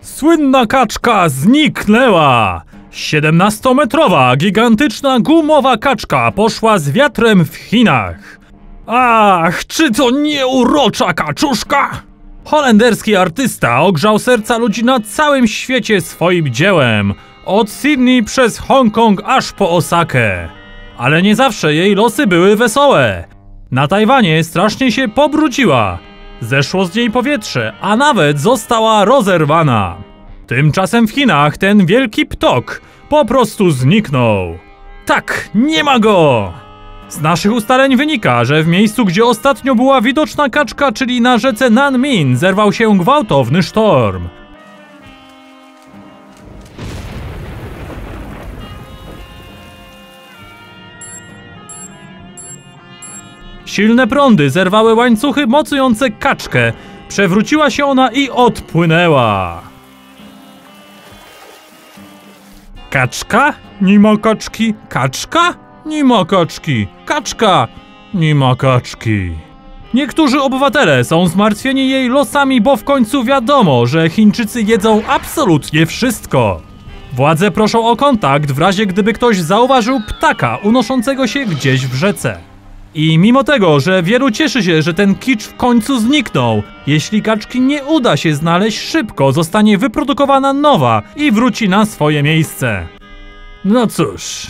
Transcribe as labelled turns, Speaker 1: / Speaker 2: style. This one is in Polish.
Speaker 1: Słynna kaczka zniknęła! 17-metrowa, gigantyczna gumowa kaczka poszła z wiatrem w Chinach. Ach, czy to nie urocza kaczuszka? Holenderski artysta ogrzał serca ludzi na całym świecie swoim dziełem. Od Sydney przez Hongkong aż po Osakę. Ale nie zawsze jej losy były wesołe. Na Tajwanie strasznie się pobrudziła. Zeszło z niej powietrze, a nawet została rozerwana. Tymczasem w Chinach ten wielki ptok po prostu zniknął. Tak, nie ma go! Z naszych ustaleń wynika, że w miejscu, gdzie ostatnio była widoczna kaczka, czyli na rzece Nanmin, zerwał się gwałtowny sztorm. Silne prądy zerwały łańcuchy mocujące kaczkę. Przewróciła się ona i odpłynęła. Kaczka? Nie kaczki. Kaczka? Nie kaczki. Kaczka? Nie kaczki. Niektórzy obywatele są zmartwieni jej losami, bo w końcu wiadomo, że Chińczycy jedzą absolutnie wszystko. Władze proszą o kontakt w razie gdyby ktoś zauważył ptaka unoszącego się gdzieś w rzece. I mimo tego, że wielu cieszy się, że ten kicz w końcu zniknął, jeśli kaczki nie uda się znaleźć szybko, zostanie wyprodukowana nowa i wróci na swoje miejsce. No cóż,